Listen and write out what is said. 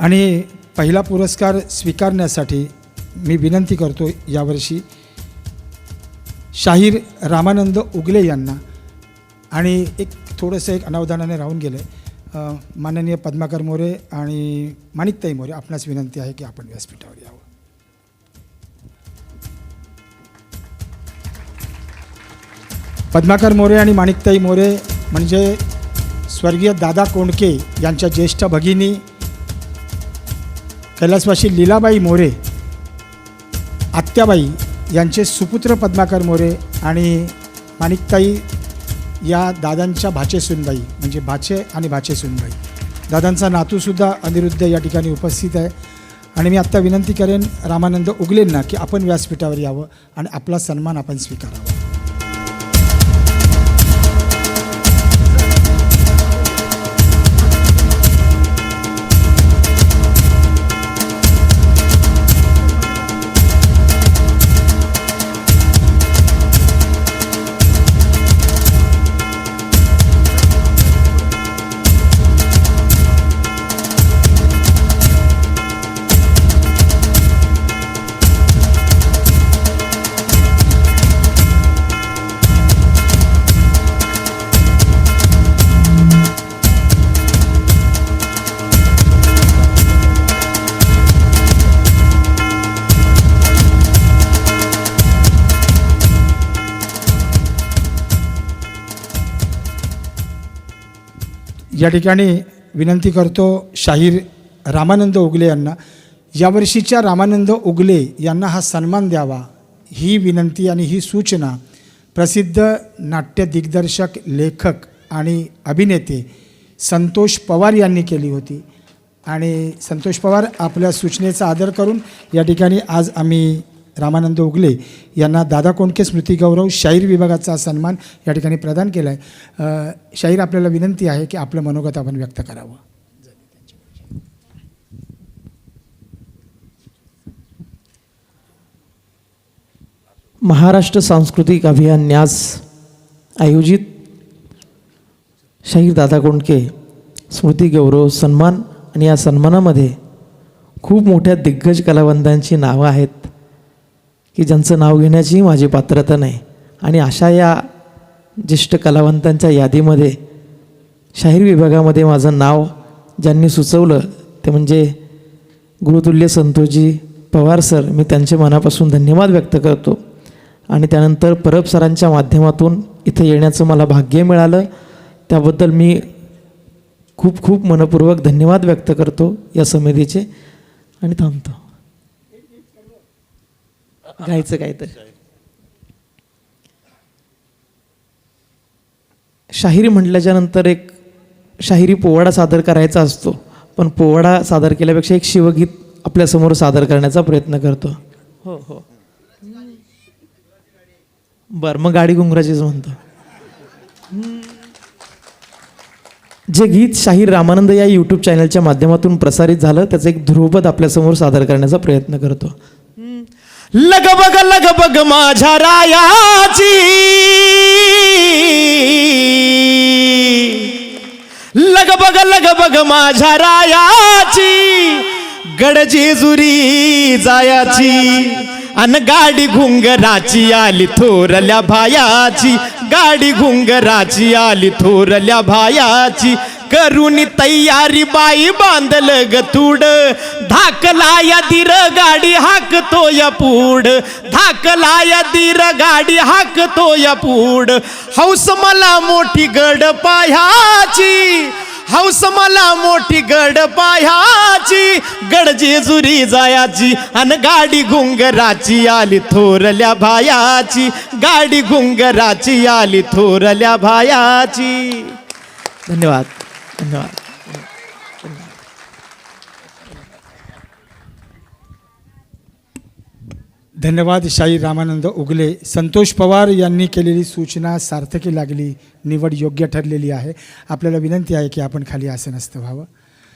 आणि पहिला पुरस्कार स्वीकारण्यासाठी मी विनंती करतो यावर्षी शाहीर रामानंद उगले यांना. आणि एक थोडंसं एक अनावधानाने राहून गेलं आहे माननीय पद्माकर मोरे आणि माणिकताई मोरे आपणास विनंती आहे की आपण व्यासपीठावर यावं. पद्माकर मोरे आणि माणिकताई मोरे म्हणजे स्वर्गीय दादा कोंडके यांच्या ज्येष्ठ भगिनी कैलासवासी लीलाबाई मोरे आत्याबाई यांचे सुपुत्र पद्माकर मोरे आणि माणिकताई या दादांच्या भाचे सुनबाई म्हणजे भाचे आणि भाचे सुनबाई. दादांचा नातूसुद्धा अनिरुद्ध या ठिकाणी उपस्थित आहे. आणि मी आत्ता विनंती करेन रामानंद उगलेंना की आपण व्यासपीठावर यावं आणि आपला सन्मान आपण स्वीकारावा. या ठिकाणी विनंती करतो शाहीर रामानंद उगले यांना. यावर्षीच्या रामानंद उगले यांना हा सन्मान द्यावा ही विनंती आणि ही सूचना प्रसिद्ध नाट्य दिग्दर्शक लेखक आणि अभिनेते संतोष पवार यांनी केली होती. आणि संतोष पवार आपल्या सूचनेचा आदर करून या ठिकाणी आज आम्ही रामानंद उगले यांना दादा कोंडके स्मृती गौरव शाहीर विभागाचा सन्मान या ठिकाणी प्रदान केला आहे शाहीर आपल्याला विनंती आहे की आपलं मनोगत आपण व्यक्त करावं. महाराष्ट्र सांस्कृतिक अभियान न्यास आयोजित. शाहीर दादा कोंडके स्मृती गौरव सन्मान आणि या सन्मानामध्ये खूप मोठ्या दिग्गज कलावंतांची नावं आहेत. की ज्यांचं नाव घेण्याची माझी पात्रता नाही. आणि अशा या ज्येष्ठ कलावंतांच्या यादीमध्ये शाहीर विभागामध्ये माझं नाव ज्यांनी सुचवलं ते म्हणजे गुरुतुल्य संतोषजी पवार सर मी त्यांचे मनापासून धन्यवाद व्यक्त करतो. आणि त्यानंतर परब सरांच्या माध्यमातून इथं येण्याचं मला भाग्य मिळालं. त्याबद्दल मी खूप खूप मनपूर्वक धन्यवाद व्यक्त करतो या समितीचे. आणि थांबतो. गायचं काय तर शाहिरी म्हटल्याच्या नंतर एक शाहिरी पोवाडा सादर करायचा असतो पण पोवाडा सादर केल्यापेक्षा एक शिवगीत आपल्यासमोर सादर करण्याचा प्रयत्न करतो. हो हो. बरं मग गाडी घुंगराचीच म्हणतो. जे गीत शाहीर रामानंद या यूट्यूब चॅनलच्या माध्यमातून प्रसारित झालं त्याचं एक ध्रुवपद आपल्यासमोर सादर करण्याचा प्रयत्न करतो. लगभग लगभग माझ्या रायाची. लगभग लगभग माझ्या रायाची. गड जेजुरी जायाची अन गाडी घुंगराची आली थोरल्या भायाची. गाडी घुंगराची आली थोरल्या भायाची. करून तयारी बाई बांधल ग तुड. धाकला या दीर गाडी हाकतो या पुढ धाकला या दीर गाडी हाकतो या पुढ हौस मला मोठी गड पायाची हौस मला मोठी गड पायाची गड जेजुरी जायाची अन गाडी घुंगराची आली थोरल्या भायाची. गाडी घुंगराची आली थोरल्या भायाची. धन्यवाद. धन्यवाद. धन्यवाद शाही रामानंद उगले. संतोष पवार यांनी केलेली सूचना सार्थकी लागली. निवड योग्य ठरलेली आहे. आपल्याला विनंती आहे की आपण खाली आसनस्थ व्हावं.